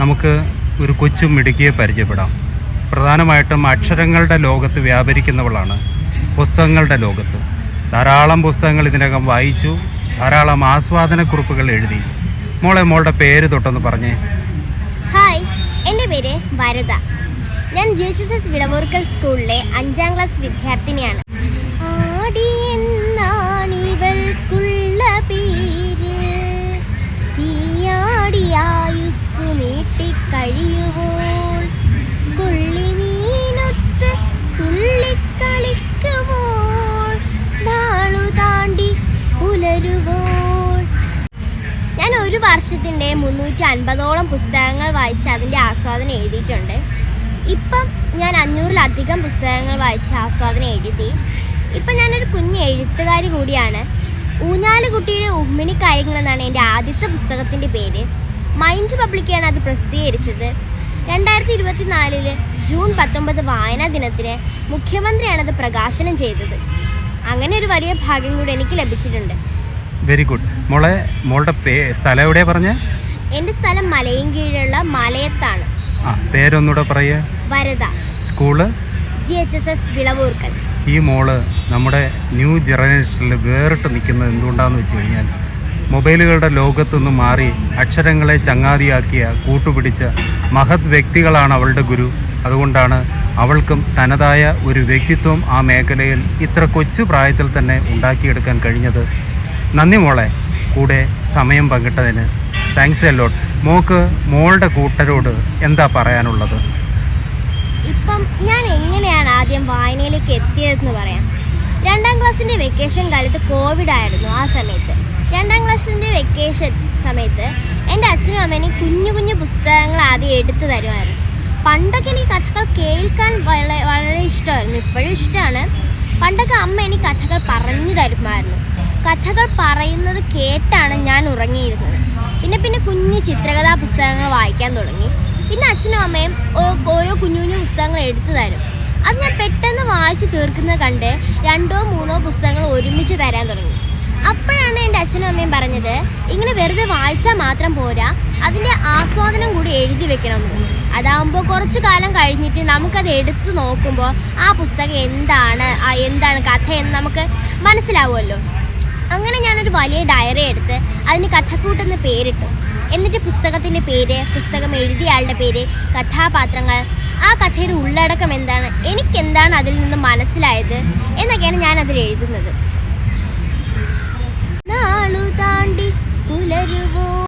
നമുക്ക് ഒരു കൊച്ചു മിടുക്കിയെ പരിചയപ്പെടാം. പ്രധാനമായിട്ടും അക്ഷരങ്ങളുടെ ലോകത്ത് വ്യാപരിക്കുന്നവളാണ് പുസ്തകങ്ങളുടെ ലോകത്ത്. ധാരാളം പുസ്തകങ്ങൾ ഇതിനകം വായിച്ചു ധാരാളം ആസ്വാദനക്കുറിപ്പുകൾ എഴുതി. മോളെ മോളുടെ പേര് തൊട്ടൊന്ന് പറഞ്ഞേ. ഹായ് എന്റെ പേര് വരദ. ഞാൻ G H S S Vilavoorkal സ്കൂളിലെ അഞ്ചാം ക്ലാസ് വിദ്യാർത്ഥിനിയാണ്. നാളു താണ്ടി ഞാൻ ഒരു വർഷത്തിന്റെ മുന്നൂറ്റി അൻപതോളം പുസ്തകങ്ങൾ വായിച്ച് അതിന്റെ ആസ്വാദനം എഴുതിയിട്ടുണ്ട്. ഇപ്പം ഞാൻ അഞ്ഞൂറിലധികം പുസ്തകങ്ങൾ വായിച്ച് ആസ്വാദനം എഴുതി. ഇപ്പം ഞാനൊരു കുഞ്ഞ് എഴുത്തുകാരി കൂടിയാണ്. ഊഞ്ഞാലുകുട്ടിയുടെ ഉമ്മിണി എന്നാണ് എന്റെ ആദ്യത്തെ പുസ്തകത്തിന്റെ പേര്. മൈൻഡ് പബ്ലിക്കാണ് അത് പ്രസിദ്ധീകരിച്ചത്. രണ്ടായിരത്തി ഇരുപത്തിനാലിൽ ജൂൺ പത്തൊമ്പത് വായനാ ദിനത്തിന് മുഖ്യമന്ത്രിയാണ് അത് പ്രകാശനം ചെയ്തത്. അങ്ങനെ ഒരു വലിയ ഭാഗ്യം കൂടി എനിക്ക് ലഭിച്ചിട്ടുണ്ട്. വെരി ഗുഡ് മോളെ മോളുടെ സ്ഥലം എവിടെയാ പറഞ്ഞ? എന്റെ സ്ഥലം മലയും കീഴുള്ള മലയത്താണ്. ആ പേരൊന്നുകൂടെ പറയുക. Varada school G H S S Vilavoorkal. ഈ മോൾ നമ്മുടെ ന്യൂ ജനറേഷനിൽ വേറിട്ട് നിൽക്കുന്നത് എന്തുകൊണ്ടാണെന്ന് വെച്ച് കഴിഞ്ഞാൽ മൊബൈലുകളുടെ ലോകത്തുനിന്ന് മാറി അക്ഷരങ്ങളെ ചങ്ങാതിയാക്കിയ കൂട്ടുപിടിച്ച മഹത് വ്യക്തികളാണ് അവളുടെ ഗുരു. അതുകൊണ്ടാണ് അവൾക്കും തനതായ ഒരു വ്യക്തിത്വം ആ മേഖലയിൽ ഇത്ര കൊച്ചു പ്രായത്തിൽ തന്നെ ഉണ്ടാക്കിയെടുക്കാൻ കഴിഞ്ഞത്. നന്ദി മോളെ കൂടെ സമയം പങ്കിട്ടതിന്. താങ്ക്സ് എ എല്ലോട്ട് മോക്ക് മോളുടെ കൂട്ടരോട് എന്താ പറയാനുള്ളത്? ഇപ്പം ഞാൻ എങ്ങനെയാണ് ആദ്യം വായനയിലേക്ക് എത്തിയതെന്ന് പറയാം? രണ്ടാം ക്ലാസ്സിന്റെ വെക്കേഷൻ കാലത്ത് കോവിഡ് ആയിരുന്നു ആ സമയത്ത്. രണ്ടാം ക്ലാസ്സിന്റെ വെക്കേഷൻ സമയത്ത് എന്റെ അച്ഛനും അമ്മേനും കുഞ്ഞു കുഞ്ഞു പുസ്തകങ്ങൾ ആദ്യം എടുത്തു തരുമായിരുന്നു. പണ്ടൊക്കെ എനിക്ക് കഥകൾ കേൾക്കാൻ വളരെ വളരെ ഇഷ്ടമായിരുന്നു. ഇപ്പോഴും ഇഷ്ടമാണ്. പണ്ടൊക്കെ അമ്മ എനിക്ക് കഥകൾ പറഞ്ഞു തരുമായിരുന്നു. കഥകൾ പറയുന്നത് കേട്ടാണ് ഞാൻ ഉറങ്ങിയിരുന്നത്. പിന്നെ പിന്നെ കുഞ്ഞു ചിത്രകഥാ പുസ്തകങ്ങൾ വായിക്കാൻ തുടങ്ങി. പിന്നെ അച്ഛനും അമ്മയും ഓരോ കുഞ്ഞു കുഞ്ഞു പുസ്തകങ്ങൾ എടുത്തു തരും. ഞാൻ പെട്ടെന്ന് വായിച്ച് തീർക്കുന്നത് കണ്ട് രണ്ടോ മൂന്നോ പുസ്തകങ്ങൾ ഒരുമിച്ച് തരാൻ തുടങ്ങി. അപ്പോഴാണ് എന്റെ അച്ഛനും അമ്മയും പറഞ്ഞത് ഇങ്ങനെ വെറുതെ വായിച്ചാൽ മാത്രം പോരാ അതിന്റെ ആസ്വാദനം കൂടി എഴുതി വെക്കണം അതാകുമ്പോൾ കുറച്ച് കാലം കഴിഞ്ഞിട്ട് നമുക്കത് എടുത്തു നോക്കുമ്പോൾ ആ പുസ്തകം എന്താണ് ആ എന്താണ് കഥ എന്ന് നമുക്ക് മനസ്സിലാവുമല്ലോ. അങ്ങനെ ഞാനൊരു വലിയ ഡയറി എടുത്ത് അതിന് കഥക്കൂട്ടെന്ന് പേരിട്ടു. എന്നിട്ട് പുസ്തകത്തിന്റെ പേര് പുസ്തകം എഴുതിയ ആളുടെ പേര് കഥാപാത്രങ്ങൾ ആ കഥയുടെ ഉള്ളടക്കം എന്താണ്? എനിക്കെന്താണ് അതിൽ നിന്ന് മനസ്സിലായത്? എന്നൊക്കെയാണ് ഞാൻ അതിൽ എഴുതുന്നത്. നാളു താണ്ടി പുലരുവോ?